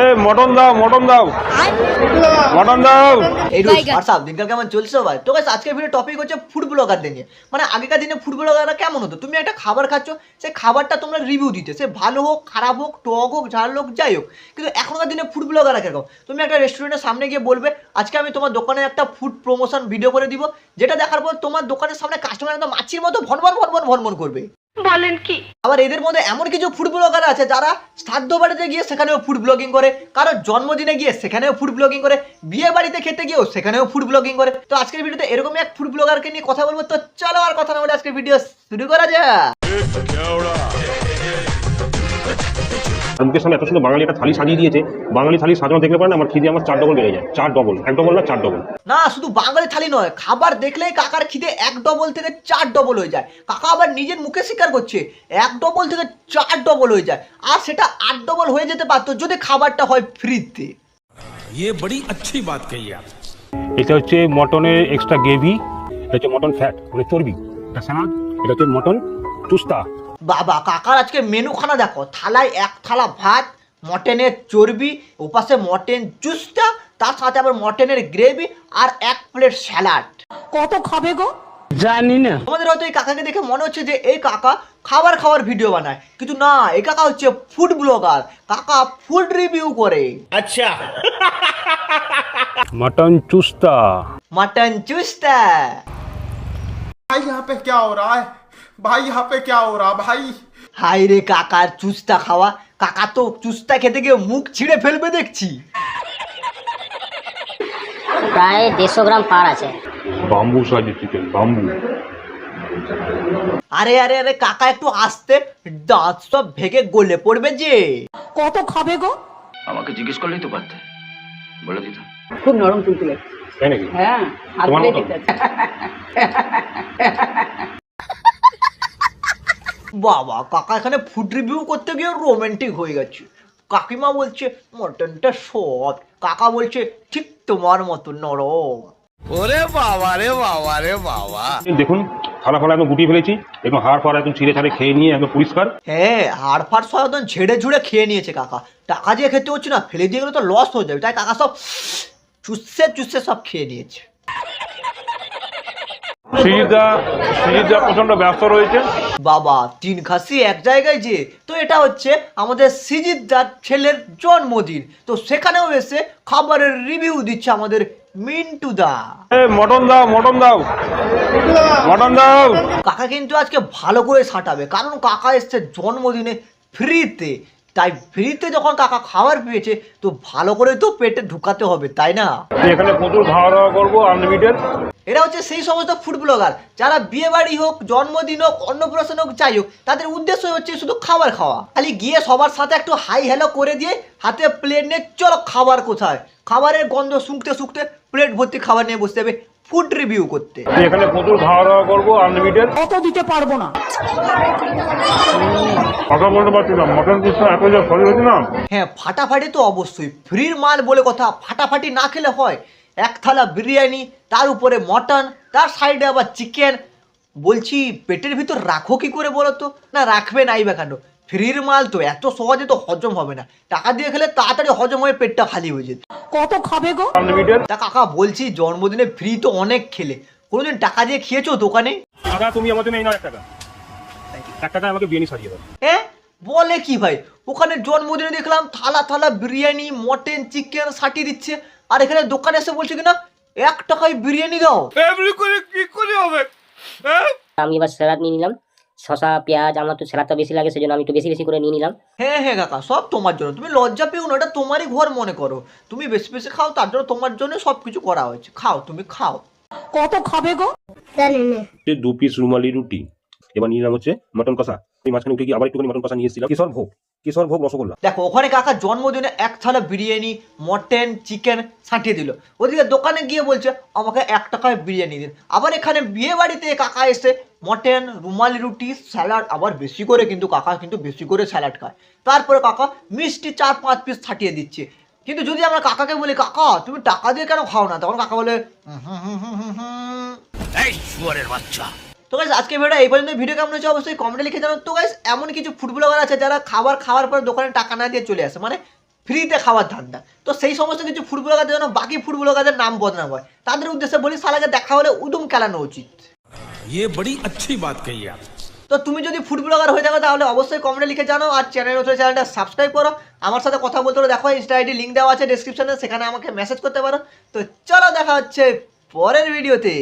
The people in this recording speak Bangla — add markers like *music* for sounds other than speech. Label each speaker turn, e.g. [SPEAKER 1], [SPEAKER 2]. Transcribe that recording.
[SPEAKER 1] এই মটন দাও মটন দাও। মটন দাও।
[SPEAKER 2] এই হোয়াটসঅ্যাপ দিনকাল কেমন চলছে ভাই তো গাইস আজকের ভিডিও টপিক হচ্ছে ফুড ব্লগারদের নিয়ে। মানে আগেকার দিনে ফুড ব্লগাররা কেমন হতো? তুমি একটা খাবার খাচ্ছ সেই খাবারটা তোমরা রিভিউ দিতে। সে ভালো হোক খারাপ হোক টক হোক ঝাল হোক যাই হোক। কিন্তু এখনকার দিনে ফুড ব্লগাররা কীরকম? তুমি একটা রেস্টুরেন্টের সামনে গিয়ে বলবে আজকে আমি তোমার দোকানে একটা ফুড প্রমোশন ভিডিও করে দিব যেটা দেখার পর তোমার দোকানের সামনে কাস্টমার একদম মাছির মতো ভনভন ভনভন ভনভন করবে।
[SPEAKER 3] বলেন কি?
[SPEAKER 2] আবার এদের মধ্যে এমন কিছু ফুড ব্লগার আছে যারা শ্রাদ্ধ বাড়িতে গিয়ে সেখানেও ফুড ব্লগিং করে কারও জন্মদিনে গিয়ে সেখানেও ফুড ব্লগিং করে বিয়ে বাড়িতে খেতে গিয়েও সেখানেও ফুড ব্লগিং করে। তো আজকের ভিডিওতে এরকমই এক ফুড ব্লগারকে নিয়ে কথা বলব। তো চলো আর কথা না বলে আজকের ভিডিও শুরু করা
[SPEAKER 1] যায় মুখের সামনে এত সুন্দর বাঙালি একটা থালি সাজিয়ে দিয়েছে বাঙালি থালি সাজানো দেখলে পারেন আমার খিদে আমার চার ডবল বেড়ে যায় চার ডবল এক ডবল না চার ডবল
[SPEAKER 2] না শুধু বাঙালি থালি নয় খাবার দেখলেই কাকার খিদে এক ডবল থেকে চার ডবল হয়ে যায় কাকা আবার নিজের মুখে স্বীকার করছে এক ডবল থেকে চার ডবল হয়ে যায় আর সেটা আট ডবল হয়ে যেতে পারতো যদি খাবারটা হয় ফ্রিতে
[SPEAKER 4] ये बड़ी अच्छी बात कही आप
[SPEAKER 1] এটা হচ্ছে মটনের এক্সট্রা গ্রেভি এটা হচ্ছে মটন ফ্যাট মানে চর্বি এটা স্যালাড এটা হচ্ছে মটন চুস্তা
[SPEAKER 2] বাবা কাকার আজকে মেনু খানা দেখো থালায় এক থালা ভাত মটনের চর্বি ওপাশে মটন জুসটা তার সাথে আবার মটনের গ্রেভি আর এক প্লেট স্যালাড
[SPEAKER 3] কত খাবে গো
[SPEAKER 2] আমাদের হয়তো এই কাকাকে দেখে মনে হচ্ছে যে এই কাকা খাবার খাওয়ার ভিডিও বানায় কিন্তু না এই কাকা হচ্ছে ফুড ব্লগার কাকা ফুড রিভিউ করে
[SPEAKER 1] মটন চুস্তা
[SPEAKER 2] মটন চুস্তা
[SPEAKER 5] भाई यहाँ पे क्या हो रहा है ভাই হাপে কে ওরা ভাই?
[SPEAKER 2] হাই রে কাকার চুস্তা খাওয়া। কাকা তো চুস্তা খেতে গিয়ে মুখ ছিঁড়ে ফেলবে দেখছি।
[SPEAKER 6] প্রায় দেড়শো গ্রাম পার আছে।
[SPEAKER 1] বাম্বু সাজি চিকেন বাম্বু।
[SPEAKER 2] আরে আরে আরে কাকা একটু আসতে। দাঁত সব ভেঙে গলে পড়বে যে।
[SPEAKER 3] কত খাবে গো?
[SPEAKER 7] আমাকে জিজ্ঞেস করলেই তো পারতে। বলে দিত
[SPEAKER 8] খুব নরম তুলতুলে হ্যাঁ
[SPEAKER 1] তোমার মতো *laughs*
[SPEAKER 2] বাবা কাকা এখানে ফুড রিভিউ করতে গিয়ে রোমান্টিক হয়ে গেছে। কাকিমা বলছে মটনটা সৎ কাকা বলছে ঠিক তোমার মতো নরম। ওরে বাবা রে বাবা রে বাবা।
[SPEAKER 1] দেখুন থালা ফালা একদম গুটিয়ে ফেলেছি একদম হাড় ফাড় একদম ছিঁড়ে ছাড়ে খেয়ে নিয়ে একদম পরিষ্কার।
[SPEAKER 2] হ্যাঁ হাড় ফাড় সব একদম ঝেড়ে ঝুড়ে খেয়ে নিয়েছে কাকা। টাকা দিয়ে খেতে হচ্ছে না ফেলে দিয়ে গেলে তো লস হয়ে যাবে তাই কাকা সব চুষে চুষে সব খেয়ে নিয়েছে।
[SPEAKER 1] সিজিদা সিজিদা প্রচণ্ড ব্যস্ত রয়েছে।
[SPEAKER 2] বাবা তিন খাসি এক জায়গায় যে তো এটা হচ্ছে আমাদের সিজিদার ছেলের জন্মদিন। তো সেখানেও এসে খাবারের রিভিউ দিচ্ছে আমাদের মিন্টু দা।
[SPEAKER 1] মটন দাও মটন দাও। মটন দাও।
[SPEAKER 2] কাকা কিন্তু আজকে ভালো করে সাঁটাবে কারণ কাকা এসছে জন্মদিনে ফ্রিতে তাই ফ্রিতে যখন কাকা খাবার পেয়েছে তো ভালো করে তো পেটে ঢুকাতে হবে তাই না?
[SPEAKER 1] এখানে প্রচুর খাওয়া দাওয়া করব আনলিমিটেড
[SPEAKER 2] এরা হচ্ছে সেই সমস্ত ফুড ব্লগার যারা বিয়ে বাড়ি হোক জন্মদিন হোক অন্নপ্রাশন হোক যাই হোক তাদের উদ্দেশ্য হচ্ছে শুধু খাবার খাওয়া। খালি গিয়ে সবার সাথে একটু হাই হ্যালো করে দিয়ে হাতে প্লেট নিয়ে চলো খাবার কোথায়? খাবারের গন্ধ শুঁকতে শুঁকতে প্লেট ভর্তি খাবার নিয়ে বসতে হবে। ফুড রিভিউ করতে।
[SPEAKER 1] এখানে প্রচুর খাওয়া দাওয়া করব আনলিমিটেড
[SPEAKER 3] কত দিতে পারব না।
[SPEAKER 1] কথা বলতে পারছি না। মটন চুস্তা এত যে সরি হয়েছে না।
[SPEAKER 2] হ্যাঁ ফাটাফাটি তো অবশ্যই। ফ্রির মাল বলে কথা ফাটাফাটি না খেলে হয়। এক থালা বিরিয়ানি তার উপরে মটন তার সাইডে আবার চিকেন বলছি পেটের ভিতর রাখো কি করে বলো তো না রাখবে নাই বা কেন ফ্রির মাল তো এত সহজে তো হজম হবে না। টাকা দিয়ে খেলে তাড়াতাড়ি হজম হয়ে পেটটা খালি হয়ে যেত।
[SPEAKER 3] কত খাবে গো?
[SPEAKER 2] তা কাকা বলছি জন্মদিনে ফ্রি তো অনেক খেলে। কোনোদিন টাকা দিয়ে খেয়েছো দোকানে?
[SPEAKER 1] টাকা তুমি আমার জন্য এই নাও এক টাকা। এক টাকা আমাকে বিরিয়ানি সাজিয়ে দাও।
[SPEAKER 2] হ্যাঁ বলে কি ভাই? ওখানে জন্মদিনে দেখলাম থালা থালা বিরিয়ানি মটন চিকেন সাটি দিচ্ছে। আর এখানে দোকানে এসে বলছে কিনা এক টাকায় বিরিয়ানি দাও। কি করে হবে?
[SPEAKER 6] আমি এবার স্যালাড নিয়ে নিলাম। শশা পেঁয়াজ আমার তো স্যালাডটা বেশি লাগে সেজন্য আমি একটু বেশি বেশি করে নিয়ে নিলাম।
[SPEAKER 2] হ্যাঁ হ্যাঁ কাকা সব তোমার জন্য। তুমি লজ্জা পেও না এটা তোমারই ঘর মনে করো। তুমি বেশি বেশি খাও তার জন্য তোমার জন্য সব কিছু করা হয়েছে। খাও তুমি খাও।
[SPEAKER 3] কত খাবে গো?
[SPEAKER 1] জানি যে দু পিস রুমালি রুটি এবার নিয়ে নিলাম হচ্ছে মটন কষা। এই মাঝখানে উঠে গিয়ে আবার একটুখানি মটন কষা নিয়ে এসেছিলাম? কেশর ভোগ। কেশর ভোগ রসগোল্লা।
[SPEAKER 2] দেখো ওখানে কাকা জন্মদিনে এক থালা বিরিয়ানি মটন চিকেন ছাঁটিয়ে দিল। ওদিকে দোকানে গিয়ে বলছে আমাকে এক টাকায় বিরিয়ানি দিন। আবার এখানে বিয়ে বাড়িতে কাকা এসে মটন রুমালি রুটি স্যালাড আবার বেশি করে কিন্তু কাকা কিন্তু বেশি করে স্যালাড খায়। তারপরে কাকা মিষ্টি চার পাঁচ পিস ছাটিয়ে দিচ্ছে। কিন্তু যদি আমরা কাকাকে বলি কাকা তুমি টাকা দিয়ে কেন খাও না? তখন কাকা বলে "হুম হুম হুম হুম হুম হুম।" তো তো গাইস আজকে ভিডিও এই পর্যন্ত ভিডিও কেমন হচ্ছে অবশ্যই কমেন্টে লিখে জানাও তো গাইস এমন কিছু ফুড ব্লগার আছে যারা খাবার খাওয়ার পর দোকানে টাকা না দিয়ে চলে আসে মানে ফ্রিতে খাওয়ার ধান্দা তো সেই সমস্ত কিছু ফুড ব্লগারদের জন্য বাকি ফুড ব্লগারদের নাম বদনাম হয় তাদের উদ্দেশ্যে বলি সালাকে দেখা হলে উদুম খেলানো উচিত
[SPEAKER 4] ये बड़ी अच्छी बात कही आप
[SPEAKER 2] তো তুমি যদি ফুড ব্লগার হয়ে থাকো তাহলে অবশ্যই কমেন্টে লিখে জানাও আর চ্যানেল নতুন চ্যানেলটা সাবস্ক্রাইব করো আমার সাথে কথা বলতে হলে দেখো ইনস্টা আইডি লিঙ্ক দেওয়া আছে ডিসক্রিপশনে সেখানে আমাকে মেসেজ করতে পারো তো চলো দেখা হচ্ছে পরের ভিডিওতে